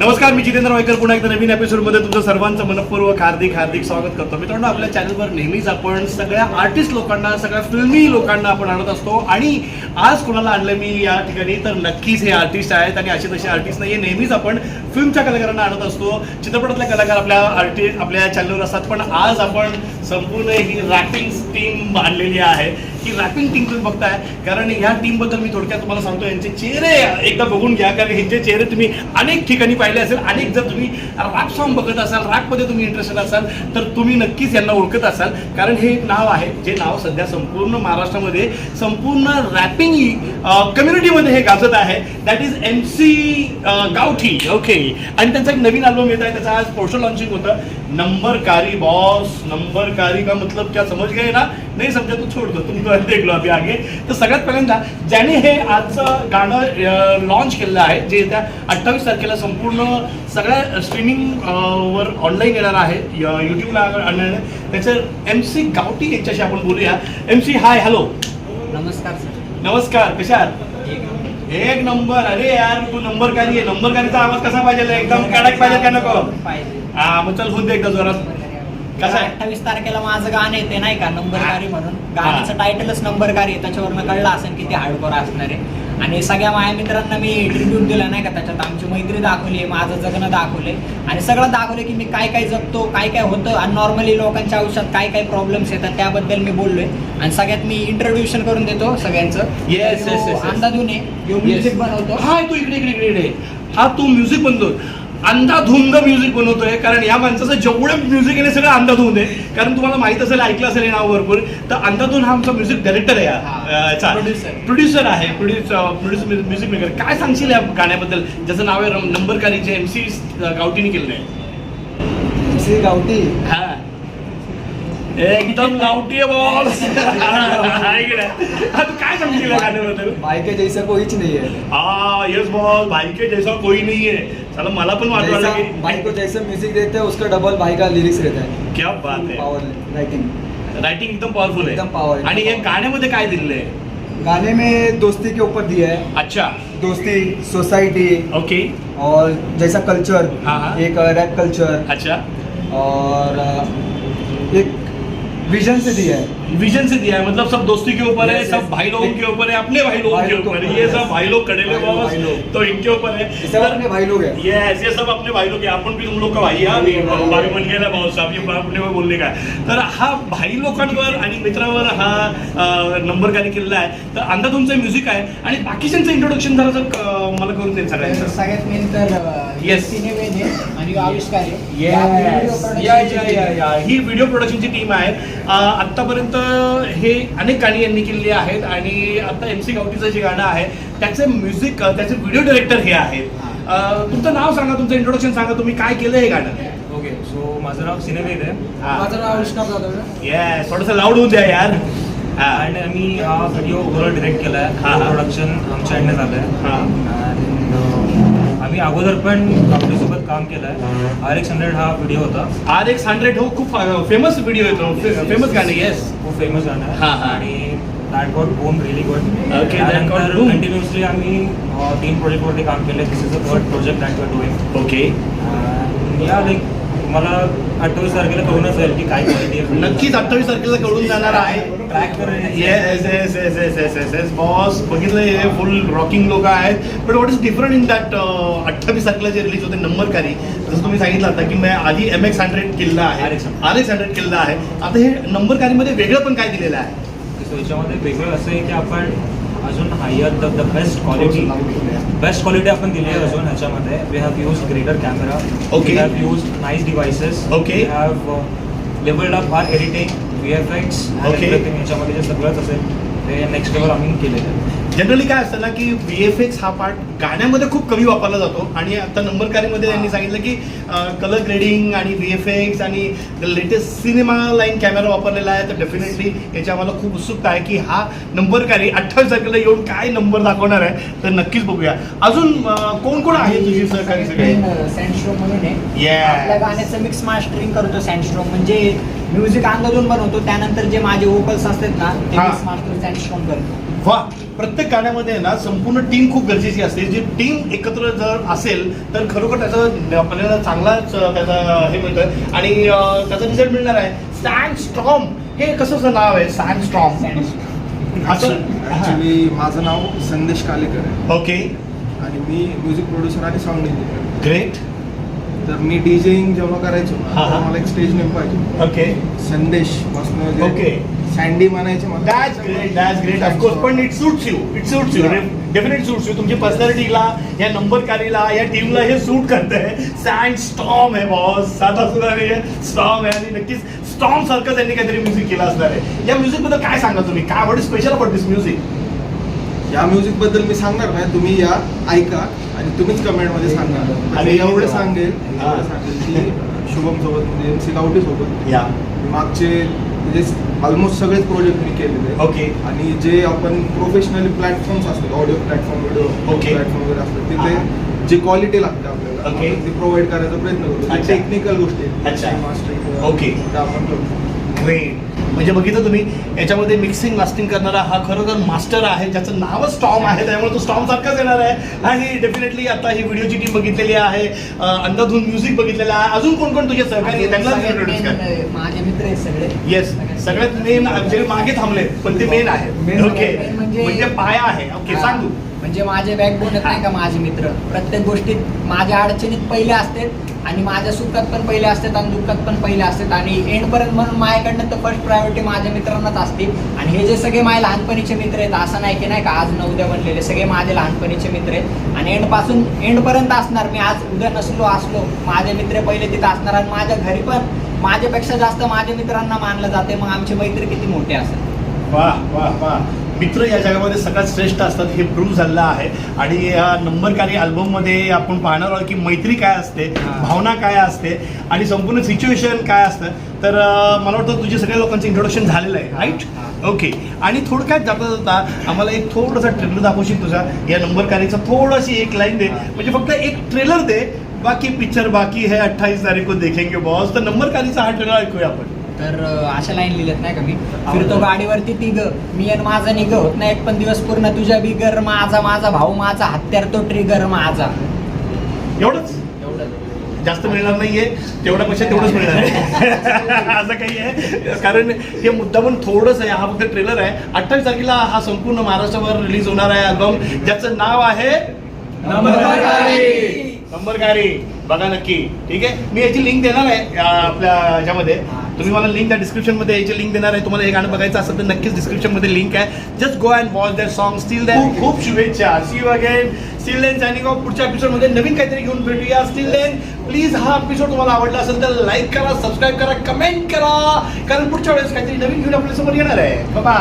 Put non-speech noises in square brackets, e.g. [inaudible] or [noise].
नमस्कार मी जितेंद्र वायकर. पुन्हा एकदा नवीन एपिसोडमध्ये तुमचं सर्वांचं मनपूर्वक हार्दिक हार्दिक स्वागत करतो. मित्रांनो आपल्या चॅनलवर नेहमीच आपण सगळ्या आर्टिस्ट लोकांना सगळ्या फिल्मी लोकांना आपण आणत असतो. आणि आज कोणाला आणलं मी या ठिकाणी तर नक्कीच हे आर्टिस्ट आहेत आणि असे तसे आर्टिस्ट नाही नेहमीच आपण फिल्मच्या कलाकारांना आणत असतो. चित्रपटातल्या कलाकार आपल्या आर्टिस्ट आपल्या चॅनलवर असतात. पण आज आपण संपूर्ण ही रॅपिंग टीम आणलेली आहे. ही रॅपिंग टीम तुम्ही बघताय. कारण ह्या टीमबद्दल मी थोडक्यात तुम्हाला सांगतो यांचे चेहरे एकदा बघून घ्या कारण ह्यांचे चेहरे तुम्ही अनेक ठिकाणी पाहिले असेल अनेक जर तुम्ही रॅप सॉन्ग बघत असाल रॅपमध्ये तुम्ही इंटरेस्टेड असाल तर तुम्ही नक्कीच यांना ओळखत असाल. कारण हे एक नाव आहे जे नाव सध्या संपूर्ण महाराष्ट्रामध्ये संपूर्ण रॅपिंग कम्युनिटीमध्ये हे गाजत आहे. That is M C Gawthi. Okay आणि त्यांचा एक नवीन अल्बम येत आहे त्याचा आज पोस्टर लॉन्चिंग होतं. नंबरकारी बॉस नंबरकारी का मतलब क्या? समझ गए ना? नाही समजा तो छोड़ दो तुमको देख लो अभी आगे. तर सगळ्यात पहिल्यांदा ज्याने हे आजचं गाणं लॉन्च केलेलं आहे जे येत्या अठ्ठावीस तारखेला संपूर्ण सगळ्या स्ट्रीमिंग वर ऑनलाईन येणार आहे यूट्यूबला आणणार त्याचं एम सी गावठी यांच्याशी आपण बोलूया. एम सी हाय हॅलो नमस्कार सर नमस्कार कशा एक नंबर. नंबर. अरे यार तू नंबरकारी आहे नंबरकारीचा आवाज कसा पाहिजे? एकदम कडक पाहिजे का नको? हा मग चल होऊन दे एकदा जोरात. कसं आहे? अठ्ठावीस तारखेला माझं गाणं येते नाही का? नंबरकारी म्हणून. गाण्याचं टायटलच नंबरकारी आहे. त्याच्यावरनं कळलं असेल किती हार्डकोर असणार आहे. आणि सगळ्या माझ्या मित्रांना मी ट्रिब्यूट दिला नाही का? त्याच्यात आमची मैत्री दाखवली माझं जगणं दाखवले आणि सगळं दाखवलं की मी काय काय जगतो काय काय होतं. आणि नॉर्मली लोकांच्या आयुष्यात काय काय प्रॉब्लेम्स येतात त्याबद्दल मी बोललोय. आणि सगळ्यात मी इंट्रोड्युशन करून देतो सगळ्यांचं. Yes, yes. अंदाजूने म्युझिक बनवतो. हा तू इकडे इकडे इकडे हा तू म्युझिक बनतो अंधाधुंद म्युझिक बनवतोय. कारण या माणसाचं जेवढं म्युझिक आहे सगळं अंधाधुंद आहे. कारण तुम्हाला माहीत असेल ऐकलं असेल हे नाव भरपूर. तर अंधाधुंद हा आमचा म्युझिक डायरेक्टर आहे हा. Producer. प्रोड्युसर आहे प्रोड्युस प्रोड्युस म्युझिक मेकर काय सांगशील या गाण्याबद्दल? ज्याचं नाव आहे नंबरकारी जे एम सी गावटीने केलेलं आहे सी गावठी हा. एकदम गावठी आहे बॉस तू काय सांगशील या गाण्याबद्दल भाई के जैसा कोईच नहीं है। हाँ यस बॉस भाई के जैसा कोई नहीं है। चलो मला पण वाटू जैसा भाई को जैसा म्यूज़िक देते हैं उसका डबल भाई का लिरिक्स रहता है। क्या बात है। पावर राइटिंग रायटिंग एकदम पॉवरफुल एकदम आहे power- आणि या गाण्यामध्ये काय दिलेलं आहे? गाने में दोस्ती के ऊपर दिया है। अच्छा। दोस्ती सोसाइटी ओके और जैसा कल्चर हाँ, हाँ। एक रैप कल्चर अच्छा। और अ, एक विजन से दिया है। विजन से दिया है मतलब सब दोस्ती के ऊपर है सब. भाई लोगों के ऊपर है अपने भाई लोगों भाई के ऊपर है। ये है, सब. भाई लोग लोग। तो इनके ऊपर है। ये सब अपने भाई लोग हैं। यस ये सब अपने भाई लोग हैं आपण भी तुम लोग का भाई हा। मी भाई बन गेला भाऊ आप ये अपने में बोलणे का तर हा भाई लोकांवर आणि मित्रावर हा नंबर कार्य केलेला आहे. तर अंदा तुमचं म्युझिक आहे आणि बाकीच्यांचं इंट्रोडक्शन जरा जर, अं, मला करून देईल तर सगळ्यांचं सगळ्यात मेन तर. सिनेमेन आहे आणि आविष्कार आहे. ही व्हिडिओ प्रोडक्शनची टीम आहे. आत्तापर्यंत हे अनेक गाणी यांनी केलेली आहेत आणि आता एम सी गावटीचं जे गाणं आहे त्याचे म्युझिक त्याचे व्हिडिओ डायरेक्टर हे आहेत. तुमचं नाव सांगा तुमचं इंट्रोडक्शन सांगा तुम्ही काय केलं हे गाणं? ओके सो माझं नाव सिनेवेद आहे. हा. माझं नाव जाधव. येस थोडंसं लाऊड होऊन द्या यार. आणि आम्ही हा व्हिडिओ ओव्हरऑल डिरेक्ट केला हा, आहे हा. प्रोडक्शन आमच्या एंडने झालं आहे हा आम्ही अगोदर पण आपल्यासोबत काम केलं आहे आर एक्स हंड्रेड हा व्हिडिओ होता. आर एक्स हंड्रेड हो खूप फेमस व्हिडिओ येतो फेमस गाणं येस खूप फेमस गाणं हा, आहे. हा. आणि that got boom really good boom. Continuously आम्ही अ, तीन प्रोजेक्टवरती काम केलं this is a third project that we're doing okay yeah like मला अठ्ठावीस तारखेला कळूनच जाईल की काय क्वालिटी आहे. नक्कीच अठ्ठावीस तारखेला कळून जाणार आहे. Track yes yes yes yes yes yes yes boss बघितलं हे फुल रॉकिंग लोक आहेत. But what is different in that अठ्ठावीस तारखेला जे रिलीज होते नंबरकारी जसं तुम्ही सांगितलं आता की मी आधी एम एक्स हंड्रेड केलेलं आहे. RX 100. आर एक्स हंड्रेड केलेलं आहे. आता हे नंबरकारीमध्ये वेगळं पण काय दिलेलं आहे? सो याच्यामध्ये वेगळं असं आहे की आपण अजून higher the best quality best quality आपण दिली आहे अजून ह्याच्यामध्ये we have use greater camera. We have use nice devices. We have levelled up our editing V F X. Everything याच्यामध्ये जे सगळंच असेल ते नेक्स्ट लेवल आम्ही केलेलं आहे. जनरली काय असतं ना की व्ही एफ एक्स हा पार्ट गाण्यामध्ये खूप कमी वापरला जातो आणि आता नंबरकारीमध्ये त्यांनी सांगितलं की कलर ग्रेडिंग आणि व्ही एफ एक्स आणि लेटेस्ट सिनेमा लाईन कॅमेरा वापरलेला आहे तर डेफिनेटली याची आम्हाला खूप उत्सुकता आहे की हा नंबरकारी अठ्ठावीस तारखेला येऊन काय नंबर दाखवणार आहे तर नक्कीच बघूया. अजून कोण कोण आहे तुझी सहकारी सगळे? सँडस्ट्रोम म्हणून आहे. आपल्या गाण्याचं मिक्स मास्टरिंग करतो सँडस्ट्रोम म्हणजे म्युझिक अंदाजून बनवतो त्यानंतर जे माझे वोकल्स असतात ना ते हा. मास्टर सँडस्ट्रोम करतो. वा प्रत्येक गाण्यामध्ये आहे ना संपूर्ण टीम खूप गरजेची असते. जी टीम एकत्र जर असेल तर खरोखर त्याचा आपल्याला चांगलाच त्याचा हे मिळतोय. आणि अं, त्याचा रिझल्ट मिळणार आहे. सँड स्ट्रॉम हे कसं नाव आहे? सँड स्ट्रॉम असं? ऍक्च्युली माझं नाव संदेश कालेकर आहे. ओके आणि मी म्युझिक प्रोड्युसर आणि साऊंड इंजिनियर ग्रेट तर मी डीजेइंग जेव्हा करायचो हा, हा. मला एक स्टेज नेम पाहिजे ओके. संदेशपासून Okay. सँडी म्हणायचे मला. That's great that's great of course पण it suits you it suits you definite suits you तुमची पर्सनॅलिटीला या नंबरकारीला या टीमला हे सूट करतंय सँड स्टॉम आहे बॉस साधा सुद्धा नाही आहे. स्टॉम आहे. आणि नक्कीच स्टॉम सारखं त्यांनी काहीतरी म्युझिक केलं असणार आहे. या म्युझिकबद्दल काय सांगा तुम्ही? काय आवड स्पेशल अबाउट दिस म्युझिक या म्युझिकबद्दल मी सांगणार नाही तुम्ही या ऐका आणि तुम्हीच कमेंटमध्ये सांगा आणि आणि एवढं सांगेल. एवढं सांगेल की शुभम सोबत म्हणजे एम सी गावठी सोबत या मागचे म्हणजे ऑलमोस्ट सगळेच प्रोजेक्ट मी केलेले आहेत. ओके आणि जे आपण प्रोफेशनली प्लॅटफॉर्म्स असतात ऑडिओ प्लॅटफॉर्म व्हिडिओ. प्लॅटफॉर्म वगैरे असतात तिथे जी क्वालिटी लागते आपल्याला. आपण ती प्रोव्हाइड करायचा प्रयत्न करतो. टेक्निकल गोष्टी. Mastering Okay. आपण करतो ग्रेट म्हणजे बघितलं तुम्ही याच्यामध्ये मिक्सिंग मास्टिंग करणारा हा खरोखर मास्टर आहे ज्याचं नावच स्टॉम आहे त्यामुळे तो स्टॉम सारखाच येणार आहे. आणि डेफिनेटली आता ही व्हिडिओची टीम बघितलेली आहे अं, अंधाधुंद म्युझिक बघितलेलं आहे. अजून कोण कोण तुझे सहकारी त्यांना main, माझे मित्र आहेत सगळे. येस सगळ्यात मेन जे मागे थांबले पण ते मेन Main ओके main म्हणजे- म्हणजे पाया आहे. ओके. सांग. तू म्हणजे माझे बॅकबोन आहेत नाही का माझे मित्र. प्रत्येक गोष्टीत माझ्या अडचणीत पहिले असतात आणि माझ्या सुखात पण पहिले असतात आणि दुःखात पण पहिले असतात. आणि एंड पर्यंत म्हणून माझ्याकडनं तर फर्स्ट प्रायोरिटी माझ्या मित्रांनाच असते. आणि हे जे सगळे माझे लहानपणीचे मित्र आहेत असं नाही की नाही का आज न उद्या बनलेले सगळे माझे लहानपणीचे मित्र आहेत. आणि एंडपासून एंड पर्यंत असणार. मी आज उद्या नसलो असलो माझे मित्र पहिले तिथं असणार आणि माझ्या घरी पण माझ्यापेक्षा जास्त माझ्या मित्रांना मानलं जाते मग आमची मैत्री किती मोठी असेल? वा वा वा मित्र या जगामध्ये सगळ्यात श्रेष्ठ असतात हे प्रूव्ह झालेलं आहे. आणि या नंबरकारी अल्बममध्ये आपण पाहणार आहोत की मैत्री काय असते. भावना काय असते आणि संपूर्ण सिच्युएशन काय असतं. तर अं, मला वाटतं तुझे सगळ्या लोकांचं इंट्रोडक्शन झालेलं आहे राईट. ओके आणि थोडक्यात जाता जाता आम्हाला एक थोडासा ट्रेलर दाखवशील तुझा? या नंबरकारीचा थोडीशी एक लाईन दे. म्हणजे फक्त एक ट्रेलर दे बाकी पिक्चर बाकी है अठ्ठावीस तारीख को देखेंगे बॉस तर नंबरकारीचा हा ट्रेलर ऐकूया आपण। तर अं, अशा लाईन लिहिल्यात नाही का मी? फिरतो गाडीवरती तिघ. मी आणि माझा निघ होत नाही एक पण दिवस पूर्ण तुझ्या बिगर माझा माझा भाऊ माझा हत्यार तो ट्रिगर माझा. एवढंच? एवढं जास्त मिळणार नाहीये. तेवढ्या पैसे तेवढंच मिळणार आहे. [laughs] असं काही आहे. कारण हे मुद्दा पण थोडंच आहे. हा फक्त ट्रेलर आहे. अठ्ठावीस तारखेला हा संपूर्ण महाराष्ट्रावर रिलीज होणार आहे अल्बम ज्याचं नाव आहे नंबर गॅरी बघा नक्की. ठीक आहे? मी याची लिंक देणार आहे आपल्या ह्याच्यामध्ये तुम्ही मला लिंक त्या डिस्क्रिप्शनमध्ये याची लिंक देणार आहे. तुम्हाला हे गाणं बघायचं असेल तर नक्कीच डिस्क्रिप्शनमध्ये लिंक आहे. Just go and watch that song still then खूप शुभेच्छा. See you again still then signing off पुढच्या एपिसोडमध्ये नवीन काहीतरी घेऊन भेटूया. स्टील देन प्लीज हा एपिसोड तुम्हाला आवडला असेल तर लाईक करा सबस्क्राईब करा कमेंट करा. कारण पुढच्या वेळेस काहीतरी नवीन घेऊन आपल्यासमोर येणार आहे. बाबा